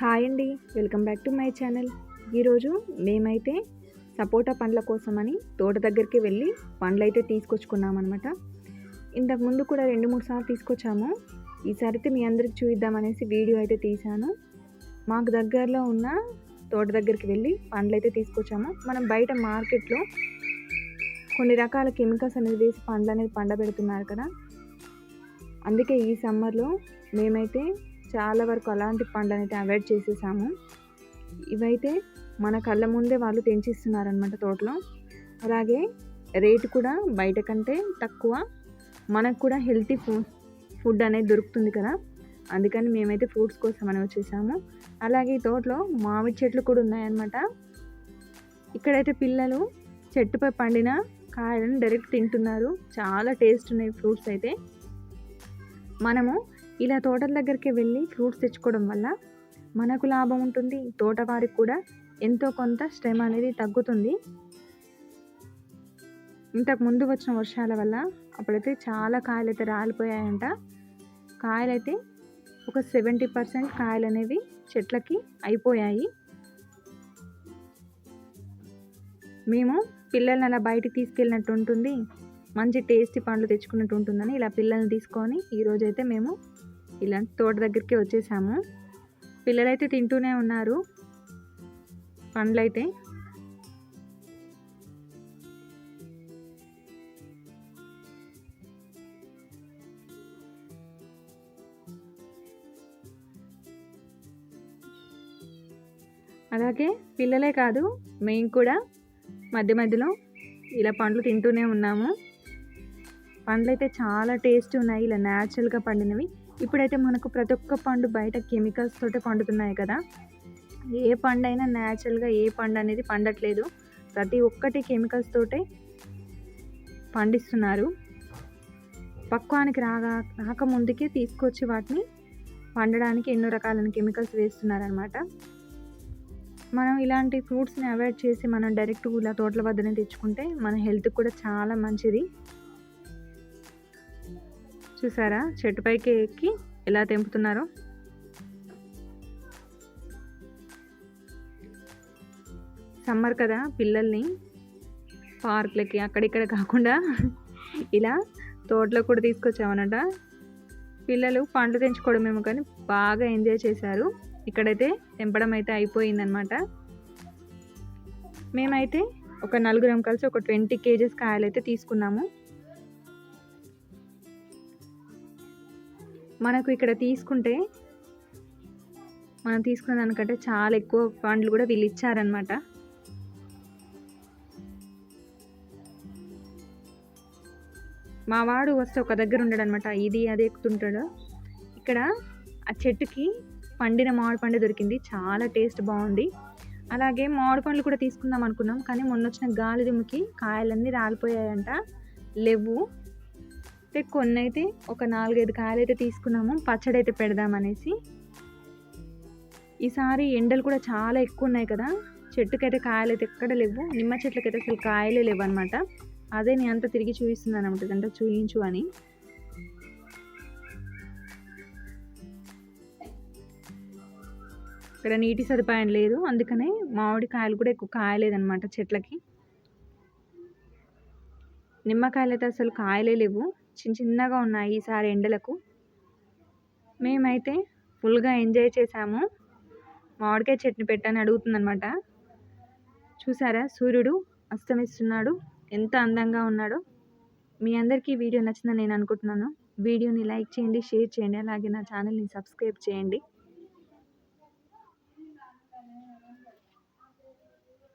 Hi అండి. Welcome back to my channel. ఈరోజు మేమైతే సపోటా పండ్ల కోసమని తోట దగ్గరికి వెళ్ళి పండ్లు అయితే తీసుకొచ్చుకున్నామన్నమాట. ఇంతకుముందు ఇంతకు ముందు కూడా రెండు మూడు సార్లు తీసుకొచ్చాము. ఈసారి అయితే మీ అందరికి చూద్దామనేసి వీడియో అయితే తీశాను. మాకు దగ్గరలో ఉన్న తోట దగ్గరికి వెళ్ళి పండ్లు అయితే తీసుకొచ్చాము. మనం బయట మార్కెట్లో కొన్ని రకాల కెమికల్స్ అనేది వేసి పండ్లు అనేది పండబెడుతున్నారు కదా. అందుకే ఈ సమ్మర్లో మేమైతే చాలా వరకు అలాంటి పండ్లు అయితే అవాయిడ్ చేసేసాము. ఇవైతే మన కళ్ళ ముందే వాళ్ళు తెంచిస్తున్నారనమాట తోటలో. అలాగే రేటు కూడా బయట కంటే తక్కువ. మనకు కూడా హెల్తీ ఫుడ్ ఫుడ్ అనేది దొరుకుతుంది కదా. అందుకని మేమైతే ఫ్రూట్స్ కోసం అని వచ్చేసాము అలాగే ఈ తోటలో మామిడి చెట్లు కూడా ఉన్నాయన్నమాట. ఇక్కడైతే పిల్లలు చెట్టుపై పండిన కాయలను డైరెక్ట్ తింటున్నారు. చాలా టేస్ట్ ఉన్నాయి ఫ్రూట్స్ అయితే. మనము ఇలా తోటల దగ్గరికి వెళ్ళి ఫ్రూట్స్ తెచ్చుకోవడం వల్ల మనకు లాభం ఉంటుంది. తోటవారికి కూడా ఎంతో కొంత శ్రమ అనేది తగ్గుతుంది. ఇంతకు ముందు వచ్చిన వర్షాల వల్ల అప్పుడైతే చాలా కాయలు అయితే రాలిపోయాయంట. కాయలైతే ఒక సెవెంటీ పర్సెంట్ కాయలు అనేవి చెట్లకి అయిపోయాయి. మేము పిల్లల్ని అలా బయటికి తీసుకెళ్ళినట్టు ఉంటుంది. మంచి టేస్టీ పండ్లు తెచ్చుకున్నట్టు ఉంటుందని ఇలా పిల్లల్ని తీసుకొని ఈరోజైతే మేము ఇలా తోట దగ్గరికి వచ్చేసాము. పిల్లలైతే తింటూనే ఉన్నారు. పండ్లైతే. అలాగే పిల్లలే కాదు మేము కూడా మధ్య మధ్యలో ఇలా పండ్లు తింటూనే ఉన్నాము. పండ్లు అయితే చాలా టేస్ట్ ఉన్నాయి. ఇలా న్యాచురల్గా పండినవి. ఇప్పుడైతే మనకు ప్రతి ఒక్క పండు బయట కెమికల్స్ తోటే పండుతున్నాయి కదా. ఏ పండు అయినా న్యాచురల్గా ఏ పండు అనేది పండట్లేదు. ప్రతి ఒక్కటి కెమికల్స్ తోటే పండిస్తున్నారు. పక్వానికి రాగా రాకముందుకే తీసుకొచ్చి వాటిని పండడానికి ఎన్నో రకాలైన కెమికల్స్ వేస్తున్నారనమాట మనం ఇలాంటి ఫ్రూట్స్ని అవాయిడ్ చేసి మనం డైరెక్ట్ ఇలా తోటల వద్దనే తెచ్చుకుంటే మన హెల్త్కి కూడా చాలా మంచిది. చూసారా? చెట్టు పైకి ఎక్కి ఎలా తెంపుతున్నారో? సమ్మర్ కదా పిల్లల్ని పార్కులకి అక్కడిక్కడ కాకుండా ఇలా తోటలో కూడా తీసుకొచ్చామన్నట పిల్లలు పండ్లు తెంచుకోవడమేమో కానీ బాగా ఎంజాయ్ చేశారు. ఇక్కడైతే తెంపడం అయితే అయిపోయిందనమాట మేమైతే ఒక నలుగురం కలిసి ఒక ట్వంటీ కేజెస్ కాయలు అయితే తీసుకున్నాము. మనకు ఇక్కడ తీసుకుంటే మనం తీసుకున్న దానికంటే చాలా ఎక్కువ పండ్లు కూడా వీళ్ళు ఇచ్చారనమాట మా వాడు వస్తే ఒక దగ్గర ఉండడు అనమాట ఇది అది ఎక్కుతుంటాడు. ఇక్కడ ఆ చెట్టుకి పండిన మామిడి పండు దొరికింది. చాలా టేస్ట్ బాగుంది. అలాగే మామిడి పండ్లు కూడా తీసుకుందాం అనుకున్నాం. కానీ మొన్న వచ్చిన గాలి దుమ్ముకి కాయలన్నీ రాలిపోయాయంట. లేవు. అయితే కొన్ని అయితే ఒక నాలుగైదు కాయలు అయితే తీసుకున్నాము పచ్చడి అయితే పెడదామనేసి ఈసారి ఎండలు కూడా చాలా ఎక్కువ ఉన్నాయి కదా చెట్టుకైతే కాయలు అయితే ఎక్కడ లేవు నిమ్మ చెట్లకైతే అసలు కాయలే లేవు అనమాట అదే నేను అంతా తిరిగి చూపిస్తున్నాను అనమాట అంటే చూయించు అని. ఇక్కడ నీటి సదుపాయం లేదు అందుకనే మామిడి కాయలు కూడా ఎక్కువ కాయలేదన్నమాట చెట్లకి. నిమ్మకాయలు అయితే అసలు కాయలే లేవు. చిన్న చిన్నగా ఉన్నాయి ఈసారి ఎండలకు. మేమైతే ఫుల్గా ఎంజాయ్ చేసాము మామిడికాయ చట్నీ పెట్టని అడుగుతుందనమాట చూసారా? సూర్యుడు అస్తమిస్తున్నాడు. ఎంత అందంగా ఉన్నాడో. మీ అందరికీ వీడియో నచ్చిందని నేను అనుకుంటున్నాను. వీడియోని లైక్ చేయండి షేర్ చేయండి. అలాగే నా ఛానల్ని సబ్స్క్రైబ్ చేయండి.